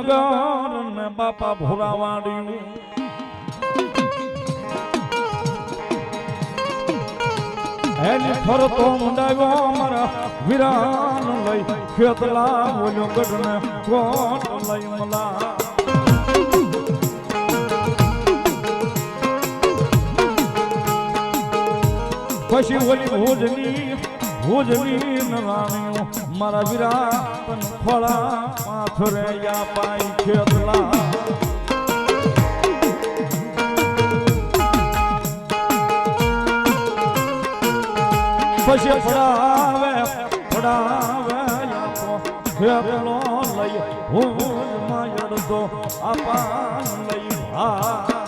નગર ને બાપા ભોરાવાડ્યું એની ફરતો મુંડાવ્યો મારા વિરાન લઈ ખેતલા બોલ્યો ગઢને કોટ લઈ મલા પછી ઓલી ભોજની ભોજની નરાણીઓ મારા વિરાન ખોળા પાથરે યા પાઈ ખેતલા. પછી પડાવે યાતો ખેતલો લઈ, હું માયડતો અપાન લઈ ભા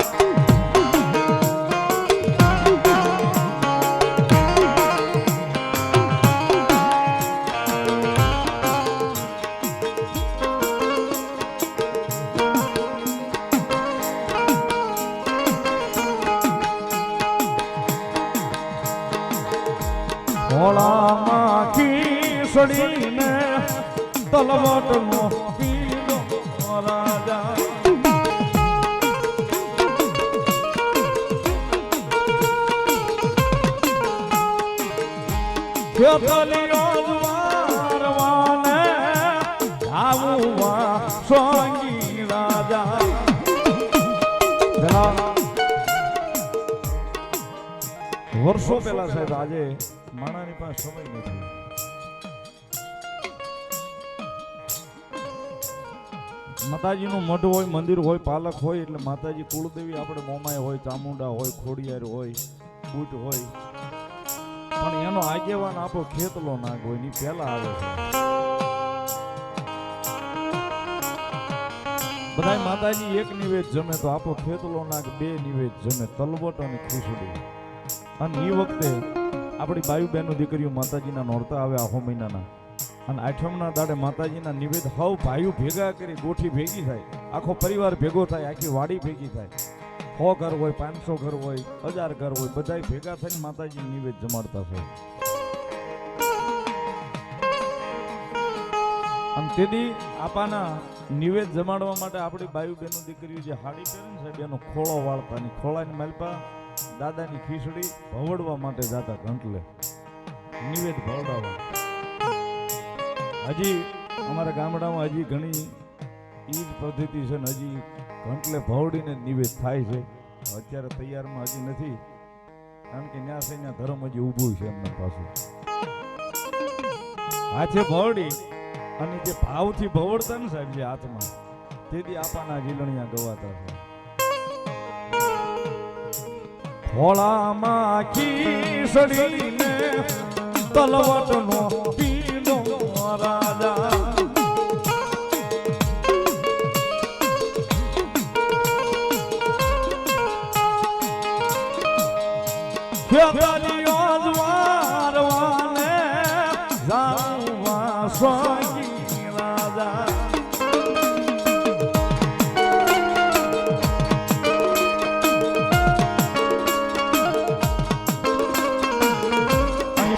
ખીસડીને તલવટનો પીડો રાજા. સોંગી રાજા પેલા વર્ષો પહેલા સાહેબ આજે માણાની પાસે સમય નથી. માતાજીનું મઢ હોય, મંદિર હોય, પાલક હોય, એટલે માતાજી કુળદેવી આપણે મોમાય હોય, ચામુંડા હોય, ખોડિયાર હોય, બુટ હોય. પણ એનો આગેવાન આપણો ખેતલો નાગ હોયની પહેલા આવે બધા માતાજી એક નિવેદ જમે તો આપણો ખેતલો નાગ બે નિવેદ જમે, તલવટ અને ખીચડી. અને એ વખતે આપણી બાયુ બહેનો દીકરીઓ માતાજીના નોરતા આવે આહો મહિનાના અને આઠમના દાડે માતાજીના નિવેદ હવ ભાઈઓ ભેગા કરી ગોઠી ભેગી થાય. આખો પરિવાર ભેગો થાય, આખી વાડી ભેગી થાય. સો ઘર હોય, પાંચસો ઘર હોય, હજાર ઘર હોય, બધાય ભેગા થઈને માતાજી નિવેદ જમાડતા છે અને તેથી આપાના નિવેદ જમાડવા માટે આપણી બાયુ બેનો દીકરીઓ જે હાડી પહેરે ને સાહેબ ખોળો વાળતા ની ખોળાની માલપા, દાદાની ખીચડી ભવડવા માટે જાતા ઘંટલે. નિવેદ ભવડાવવા. હજી અમારા ગામડામાં હજી ઘણી એ પદ્ધતિ છે ને હજી ઘંટલે ભવડીને નિવેદ થાય છે. અત્યારે તૈયારમાં હજી નથી. કારણ કે ન્યા છે ત્યાં ધર્મ હજી ઊભું છે એમના પાસે હાથે ભવડી અને જે ભાવથી ભવડતા ને સાહેબ જે હાથમાં તેથી આપાના જીલણિયા ગવાતા છે. ખોળામાં ખીસડીને તલવટનો પીડો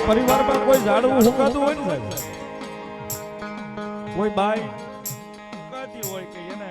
પરિવારમાં કોઈ ઝાડવું હુકાતું હોય ને સાહેબ? કોઈ બાઈ? હુકાતી હોય કે એને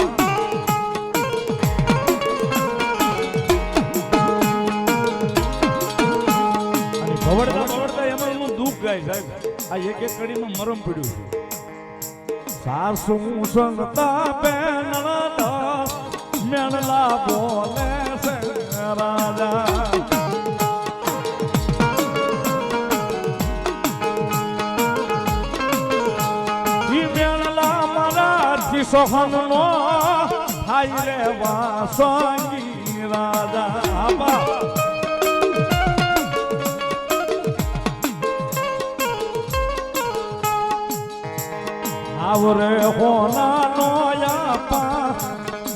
એક એક કડીમાં મરમ પડ્યું સાસુ સંગતા પેનળા મેણલા બોલે છે રાજા. સોહન નો થાય રે વાસંગી રાજા. બા આવરે હોના નોયા પા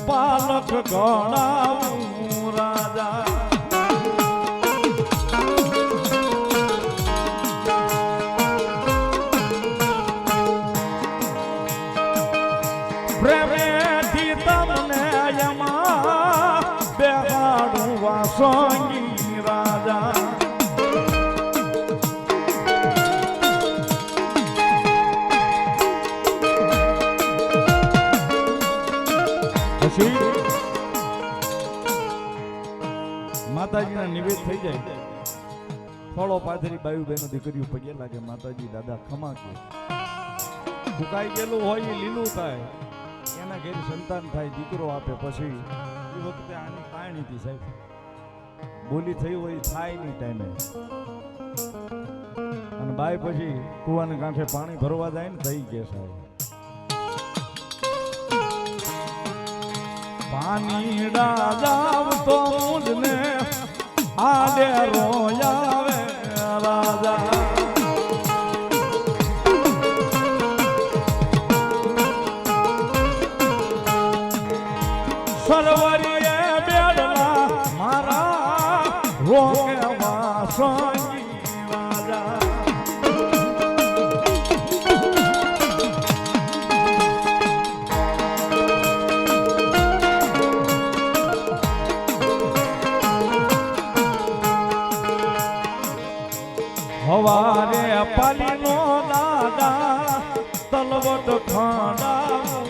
પાલક ગણાવું રાજા. પ્રેમેથી તમને યમા બેહાડું વાસો પછી માતાજીના નિવેદ થઈ જાય. ફળો પાથરી બાયુ બહેનો દીકરીઓ પગે લાગે, માતાજી, દાદા ખમા કે ફૂંકાઈ ગયેલું હોય એ લીલું થાય, એના ઘેર સંતાન થાય, દીકરો આપે પછી એ વખતે આની પાણી હતી સાહેબ. બોલી થઈ હોય થાય નહીં ટાઈમે. અને બાય પછી કુવાને કાંઠે પાણી ભરવા જાય ને થઈ ગયા સાહેબ પાણી રાજાવ તો મુજને આડે રોયાવે રાજા. સરવરીએ બેડલા મારા રોકે વાસંગી હવારે પાલીનો દાદા તલવટ ખાંડા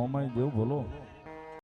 બોલો મારી મોમાઈ દેવ બોલો